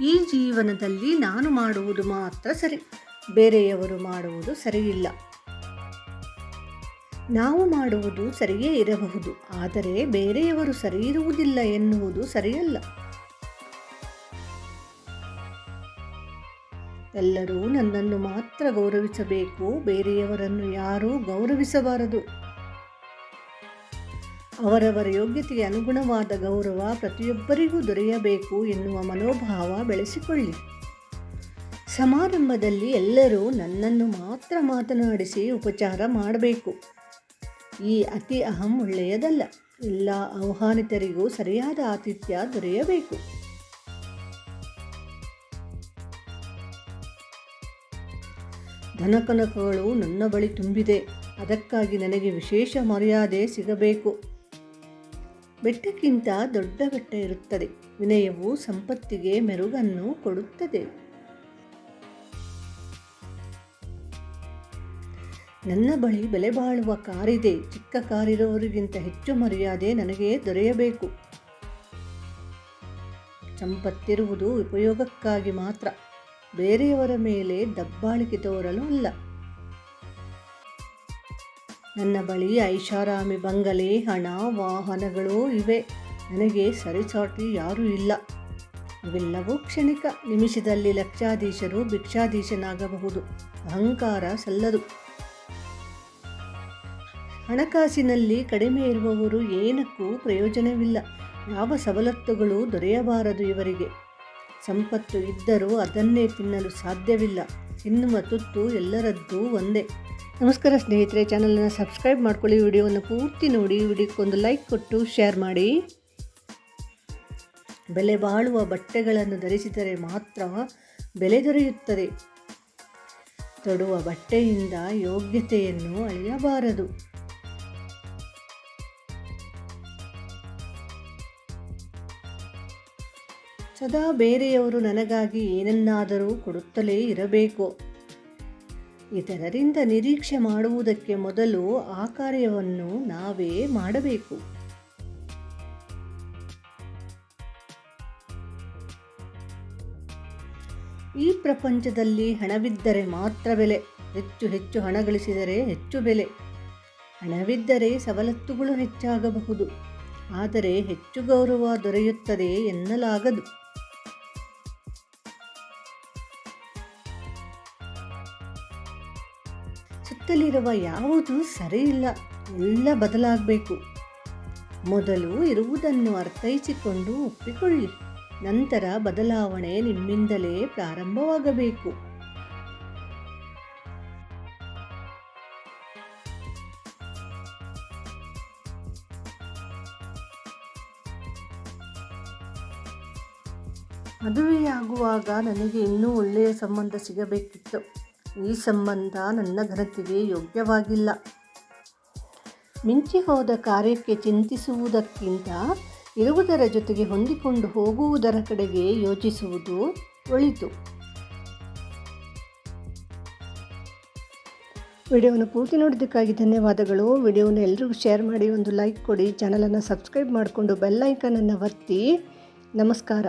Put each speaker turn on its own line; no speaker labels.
ಈ ಜೀವನದಲ್ಲಿ ನಾನು ಮಾಡುವುದು ಮಾತ್ರ ಸರಿ, ಬೇರೆಯವರು ಮಾಡುವುದು ಸರಿಯಿಲ್ಲ. ನಾವು ಮಾಡುವುದು ಸರಿಯೇ ಇರಬಹುದು, ಆದರೆ ಬೇರೆಯವರು ಸರಿ ಇರುವುದಿಲ್ಲ ಎನ್ನುವುದು ಸರಿಯಲ್ಲ. ಎಲ್ಲರೂ ನನ್ನನ್ನು ಮಾತ್ರ ಗೌರವಿಸಬೇಕು, ಬೇರೆಯವರನ್ನು ಯಾರೂ ಗೌರವಿಸಬಾರದು. ಅವರವರ ಯೋಗ್ಯತೆಗೆ ಅನುಗುಣವಾದ ಗೌರವ ಪ್ರತಿಯೊಬ್ಬರಿಗೂ ದೊರೆಯಬೇಕು ಎನ್ನುವ ಮನೋಭಾವ ಬೆಳೆಸಿಕೊಳ್ಳಿ. ಸಮಾರಂಭದಲ್ಲಿ ಎಲ್ಲರೂ ನನ್ನನ್ನು ಮಾತ್ರ ಮಾತನಾಡಿಸಿ ಉಪಚಾರ ಮಾಡಬೇಕು. ಈ ಅತಿ ಅಹಂ ಒಳ್ಳೆಯದಲ್ಲ. ಎಲ್ಲ ಆಹ್ವಾನಿತರಿಗೂ ಸರಿಯಾದ ಆತಿಥ್ಯ ದೊರೆಯಬೇಕು. ಧನಕನಕಗಳು ನನ್ನ ಬಳಿ ತುಂಬಿದೆ. ಅದಕ್ಕಾಗಿ ನನಗೆ ವಿಶೇಷ ಮರ್ಯಾದೆ ಸಿಗಬೇಕು. ಬೆಟ್ಟಕ್ಕಿಂತ ದೊಡ್ಡ ಬೆಟ್ಟ ಇರುತ್ತದೆ. ವಿನಯವು ಸಂಪತ್ತಿಗೆ ಮೆರುಗನ್ನು ಕೊಡುತ್ತದೆ. ನನ್ನ ಬಳಿ ಬೆಲೆ ಬಾಳುವ ಕಾರಿದೆ ಚಿಕ್ಕ ಕಾರಿರುವವರಿಗಿಂತ ಹೆಚ್ಚು ಮರ್ಯಾದೆ ನನಗೆ ದೊರೆಯಬೇಕು. ಸಂಪತ್ತಿರುವುದು ಉಪಯೋಗಕ್ಕಾಗಿ ಮಾತ್ರ. ಬೇರೆಯವರ ಮೇಲೆ ದಬ್ಬಾಳಿಕೆ ತೋರಲು ಅಲ್ಲ. ನನ್ನ ಬಳಿ ಐಷಾರಾಮಿ ಬಂಗಲೆ, ಹಣ, ವಾಹನಗಳು ಇವೆ. ನನಗೆ ಸರಿಸಾಟಿ ಯಾರೂ ಇಲ್ಲ. ಇವೆಲ್ಲವೂ ಕ್ಷಣಿಕ ನಿಮಿಷದಲ್ಲಿ ಲಕ್ಷಾಧೀಶರು ಭಿಕ್ಷಾಧೀಶನಾಗಬಹುದು. ಅಹಂಕಾರ ಸಲ್ಲದು. ಹಣಕಾಸಿನಲ್ಲಿ ಕಡಿಮೆ ಇರುವವರು ಏನಕ್ಕೂ ಪ್ರಯೋಜನವಿಲ್ಲ. ಯಾವ ಸವಲತ್ತುಗಳು ದೊರೆಯಬಾರದು ಇವರಿಗೆ. ಸಂಪತ್ತು ಇದ್ದರೂ ಅದನ್ನೇ ತಿನ್ನಲು ಸಾಧ್ಯವಿಲ್ಲ. ತಿನ್ನುವ ತುತ್ತು ಎಲ್ಲರದ್ದೂ ಒಂದೇ. ನಮಸ್ಕಾರ ಸ್ನೇಹಿತರೆ, ಚಾನಲನ್ನು ಸಬ್ಸ್ಕ್ರೈಬ್ ಮಾಡ್ಕೊಳ್ಳಿ, ವಿಡಿಯೋವನ್ನು ಪೂರ್ತಿ ನೋಡಿ ವಿಡಿಯೋಕ್ಕೊಂದು ಲೈಕ್ ಕೊಟ್ಟು ಶೇರ್ ಮಾಡಿ. ಬೆಲೆ ಬಾಳುವ ಬಟ್ಟೆಗಳನ್ನು ಧರಿಸಿದರೆ ಮಾತ್ರ ಬೆಲೆ ದೊರೆಯುತ್ತದೆ. ತೊಡುವ ಬಟ್ಟೆಯಿಂದ ಯೋಗ್ಯತೆಯನ್ನು ಅಳೆಯಬಾರದು ಸದಾ ಬೇರೆಯವರು ನನಗಾಗಿ ಏನನ್ನಾದರೂ ಕೊಡುತ್ತಲೇ ಇರಬೇಕು. ಇತರರಿಂದ ನಿರೀಕ್ಷೆ ಮಾಡುವುದಕ್ಕೆ ಮೊದಲು ಆ ಕಾರ್ಯವನ್ನು ನಾವೇ ಮಾಡಬೇಕು. ಈ ಪ್ರಪಂಚದಲ್ಲಿ ಹಣವಿದ್ದರೆ ಮಾತ್ರ ಬೆಲೆ, ಹೆಚ್ಚು ಹೆಚ್ಚು ಹಣ ಗಳಿಸಿದರೆ ಹೆಚ್ಚು ಬೆಲೆ. ಹಣವಿದ್ದರೆ ಸವಲತ್ತುಗಳು ಹೆಚ್ಚಾಗಬಹುದು, ಆದರೆ ಹೆಚ್ಚು ಗೌರವ ದೊರೆಯುತ್ತದೆ ಎನ್ನಲಾಗದು. ಸುತ್ತಲಿರುವ ಯಾವುದು ಸರಿಯಿಲ್ಲ ಎಲ್ಲ ಬದಲಾಗಬೇಕು. ಮೊದಲು ಇರುವುದನ್ನು ಅರ್ಥೈಸಿಕೊಂಡು ಒಪ್ಪಿಕೊಳ್ಳಿ, ನಂತರ ಬದಲಾವಣೆ ನಿಮ್ಮಿಂದಲೇ ಪ್ರಾರಂಭವಾಗಬೇಕು. ಮದುವೆಯಾಗುವಾಗ ನನಗೆ ಇನ್ನೂ ಒಳ್ಳೆಯ ಸಂಬಂಧ ಸಿಗಬೇಕಿತ್ತು. ಈ ಸಂಬಂಧ ನನ್ನ ಘನತೆಗೆ ಯೋಗ್ಯವಾಗಿಲ್ಲ. ಮಿಂಚಿ ಹೋದ ಕಾರ್ಯಕ್ಕೆ ಚಿಂತಿಸುವುದಕ್ಕಿಂತ ಇರುವುದರ ಜೊತೆಗೆ ಹೊಂದಿಕೊಂಡು ಹೋಗುವುದರ ಕಡೆಗೆ ಯೋಚಿಸುವುದು ಒಳಿತು. ವಿಡಿಯೋವನ್ನು ಪೂರ್ತಿ ನೋಡಿದ್ದಕ್ಕಾಗಿ ಧನ್ಯವಾದಗಳು. ವಿಡಿಯೋನ ಎಲ್ಲರಿಗೂ ಶೇರ್ ಮಾಡಿ ಒಂದು ಲೈಕ್ ಕೊಡಿ. ಚಾನಲನ್ನು ಸಬ್ಸ್ಕ್ರೈಬ್ ಮಾಡಿಕೊಂಡು ಬೆಲ್ಲೈಕನನ್ನು ಒತ್ತಿ. ನಮಸ್ಕಾರ.